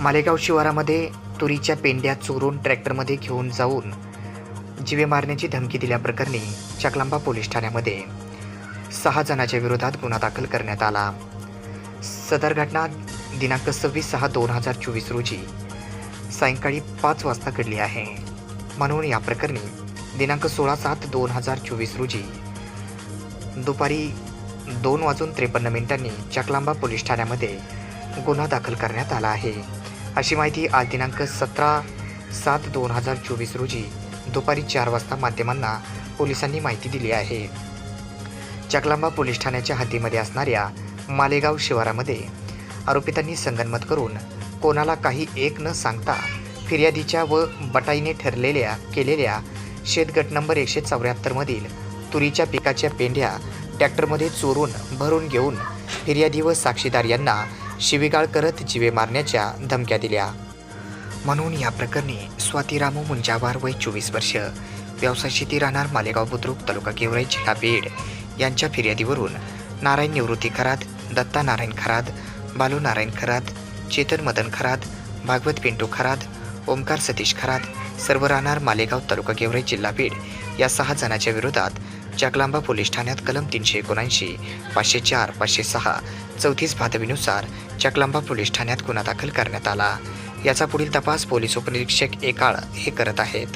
मालेगाव शिवारामध्ये तुरीच्या पेंड्या चोरून ट्रॅक्टरमध्ये घेऊन जाऊन जीवे मारण्याची धमकी दिल्याप्रकरणी चकलांबा पोलीस ठाण्यामध्ये सहा जणांच्या विरोधात गुन्हा दाखल करण्यात आला. सदर घटना दिनांक सव्वीस सहा दोन हजार चोवीस रोजी सायंकाळी पाच वाजता घडली आहे. म्हणून या प्रकरणी दिनांक सोळा सात दोन हजार चोवीस रोजी दुपारी दोन वाजून त्रेपन्न मिनिटांनी चकलांबा पोलीस ठाण्यामध्ये गुन्हा दाखल करण्यात आला आहे. अशी माहिती आज दिनांक सतरा सात दोन हजार चोवीस रोजी दुपारी चार वाजता माध्यमांना पोलिसांनी माहिती दिली आहे. चकलांबा पोलीस ठाण्याच्या हद्दीमध्ये असणाऱ्या मालेगाव शिवारामध्ये आरोपितांनी संगनमत करून कोणाला काही एक न सांगता फिर्यादीच्या व बटाईने ठरलेल्या केलेल्या शेतगट नंबर एकशे चौऱ्याहत्तरमधील तुरीच्या पिकाच्या पेंढ्या ट्रॅक्टरमध्ये चोरून भरून घेऊन फिर्यादी व साक्षीदार यांना शिवीगाळ करत जीवे मारण्याच्या धमक्या दिल्या. म्हणून या प्रकरणी स्वाती रामू मुंजावार वय चोवीस वर्ष व्यवसाय शेती राहणार मालेगाव बुद्रुक तालुका गेवराई जिल्हा बीड यांच्या फिर्यादीवरून नारायण निवृत्ती खरात दत्ता नारायण खरात बालू नारायण खरात चेतन मदन खरात भागवत पिंटू खरात ओमकार सतीश खरात सर्व राहणार मालेगाव तालुका गेवराई जिल्हा बीड या सहा जणांच्या विरोधात चकलांबा पोलीस ठाण्यात कलम तीनशे एकोणऐंशी पाचशे चार पाचशे सहा चौतीस भादवीनुसार चकलांबा पोलीस ठाण्यात गुन्हा दाखल करण्यात आला. याचा पुढील तपास पोलीस उपनिरीक्षक एकाळ हे करत आहेत.